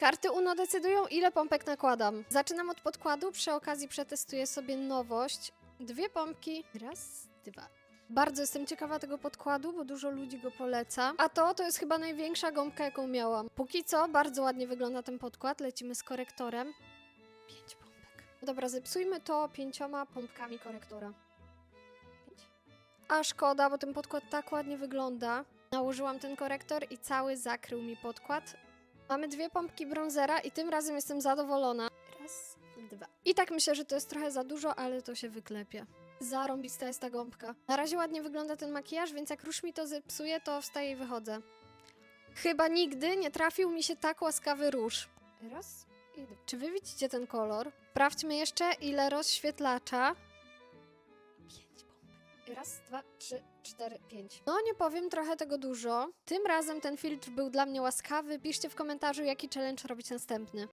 Karty UNO decydują, ile pompek nakładam. Zaczynam od podkładu, przy okazji przetestuję sobie nowość. Dwie pompki. Raz, dwa. Bardzo jestem ciekawa tego podkładu, bo dużo ludzi go poleca. A to, to jest chyba największa gąbka, jaką miałam. Póki co, bardzo ładnie wygląda ten podkład. Lecimy z korektorem. Pięć pompek. Dobra, zepsujmy to pięcioma pompkami korektora. Pięć. A szkoda, bo ten podkład tak ładnie wygląda. Nałożyłam ten korektor i cały zakrył mi podkład. Mamy dwie pompki bronzera i tym razem jestem zadowolona. Raz, dwa. I tak myślę, że to jest trochę za dużo, ale to się wyklepie. Zarąbista jest ta gąbka. Na razie ładnie wygląda ten makijaż, więc jak róż mi to zepsuje, to wstaję i wychodzę. Chyba nigdy nie trafił mi się tak łaskawy róż. Raz i dwa. Czy wy widzicie ten kolor? Sprawdźmy jeszcze, ile rozświetlacza. Raz, dwa, trzy, cztery, pięć. No nie powiem, trochę tego dużo. Tym razem ten filtr był dla mnie łaskawy. Piszcie w komentarzu, jaki challenge robić następny.